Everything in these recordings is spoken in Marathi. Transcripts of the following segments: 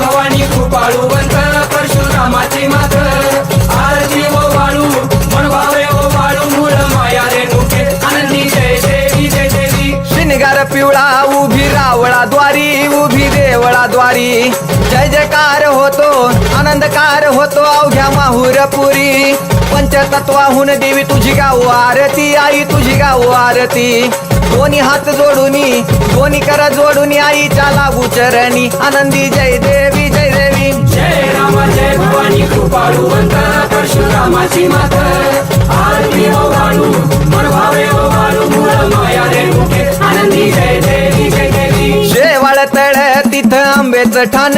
भवानी कृपाळू बंत परशुरामाची मात. आरती हो ओ वाळू मन भावे हो ओ वाळू मूळ माया रेणुके आनंदी जय देवी जय देवी. शिनगार पिवळा उभी रावळा द्वारी उभी देवळा द्वारी जय जयकार होतो आनंदकार होतो अवघ्या माहुरपुरी. पंचतत्वाहून देवी तुझी गाव आरती आई तुझी गाव आरती. दोन्ही हात जोडूनी दोन्ही कर जोडूनी आईच्या लागू चरणी. आनंदी जय देवी जय देवी. जय राम जय भवानी कृपाळूवंत परशुरामाची मात. आरती वाळू मूळ माया आनंदी जय देवी जय देवी. शेवाळ तळ तिथं आंबेचं ठाण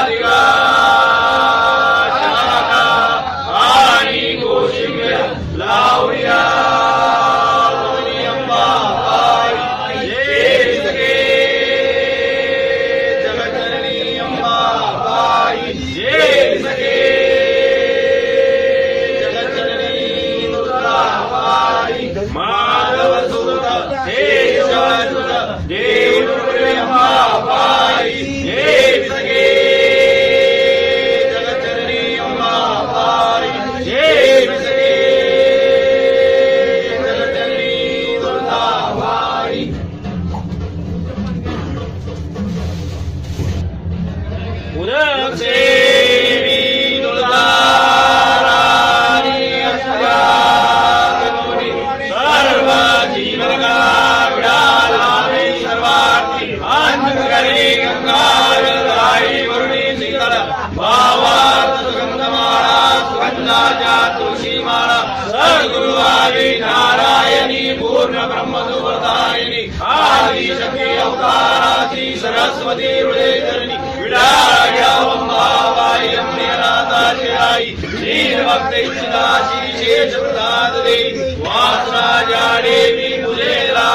Adiós. నారాయణి పూర్ణ బ్రహ్మ సువర్ధాయని ఆది శక్తి అవతారాశి సరస్వతి హృదయధరణి శ్రీభక్తైశ్రీశేష ప్రసాద దేవి వాసరాజా దేవి కులేలా